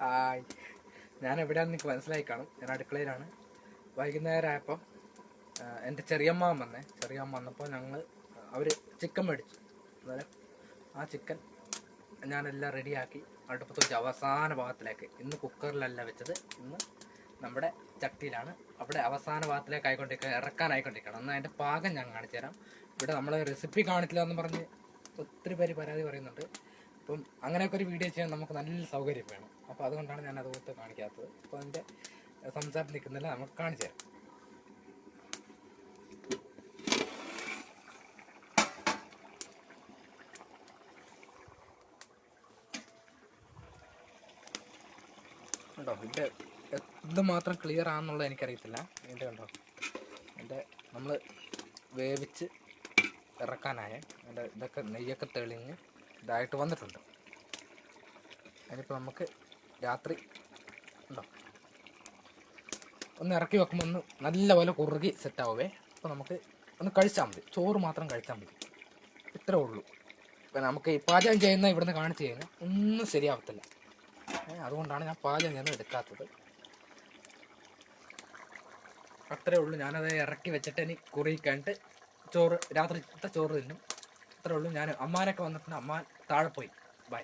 Hi. ഞാൻ എവിടെയാണെന്ന് നിങ്ങൾക്ക് മനസ്സിലായി കാണും. ഞാൻ അടുക്കളയിലാണ്. വൈകുന്നേരം എന്റെ ചെറിയമ്മ വന്നേ. ചെറിയമ്മ വന്നപ്പോൾ ഞങ്ങൾ അവർ ചിക്കൻ മേടിച്ചു. അന്നേരം ആ ചിക്കൻ ഞാനെല്ലാം റെഡിയാക്കി അടുപ്പത്ത് വെച്ച് അവസാന ഭാഗത്തിലേക്ക് ഇന്ന് കുക്കറിലല്ല വെച്ചത് ഇന്ന് നമ്മുടെ ചട്ടിയിലാണ്. അവിടെ അവസാന ഭാഗത്തിലേക്ക് ആയിക്കൊണ്ടിരിക്കുക ഇറക്കാനായിക്കൊണ്ടിരിക്കണം എന്നാൽ അതിന്റെ പാകം ഞാൻ കാണിച്ചു തരാം ഇവിടെ നമ്മൾ റെസിപ്പി കാണിച്ചില്ല എന്ന് പറഞ്ഞ് ഒത്തിരി പേര് പരാതി പറയുന്നുണ്ട്. അപ്പം അങ്ങനെയൊക്കെ ഒരു വീഡിയോ ചെയ്യാൻ നമുക്ക് നല്ല സൗകര്യം വേണം. അപ്പോൾ അതുകൊണ്ടാണ് ഞാൻ അതുപോലത്തെ കാണിക്കാത്തത്. അപ്പോൾ അതിന്റെ സംസാരം നിൽക്കുന്നില്ല നമുക്ക് കാണിച്ചു തരാം. ഉണ്ടോ ഇതിന്റെ എന്തുമാത്രം ക്ലിയർ ആണെന്നുള്ളത് എനിക്കറിയത്തില്ല. ഇതിന്റെ കണ്ടോ എന്റെ നമ്മൾ വേവിച്ച് ഇറക്കാനായ എന്റെ ഇതൊക്കെ നെയ്യൊക്കെ തെളിഞ്ഞ് ഇതായിട്ട് വന്നിട്ടുണ്ട്. അതിനിപ്പോൾ നമുക്ക് രാത്രി ഉണ്ടോ? ഒന്ന് ഇറക്കി വെക്കുമ്പോൾ ഒന്ന് നല്ലപോലെ കുറുകി സെറ്റാവേ അപ്പോൾ നമുക്ക് ഒന്ന് കഴിച്ചാൽ മതി. ചോറ് മാത്രം കഴിച്ചാൽ മതി. ഇത്രേ ഉള്ളൂ. ഇപ്പം നമുക്ക് ഈ പാചകം ചെയ്യുന്ന ഇവിടുന്ന് കാണിച്ചു കഴിഞ്ഞാൽ ഒന്നും ശരിയാവത്തില്ല. അതുകൊണ്ടാണ് ഞാൻ പാചകം ചെയ്യുന്നത് എടുക്കാത്തത്. അത്രേ ഉള്ളൂ. ഞാനത് ഇറക്കി വെച്ചിട്ട് ഇനി കുറുകി കഴിഞ്ഞിട്ട് ചോറ് രാത്രി ചോറ് തിന്നും. അത്രേ ഉള്ളൂ. ഞാൻ അമ്മാനൊക്കെ വന്നിട്ടുണ്ട് അമ്മാൻ താഴെ പോയി. ബൈ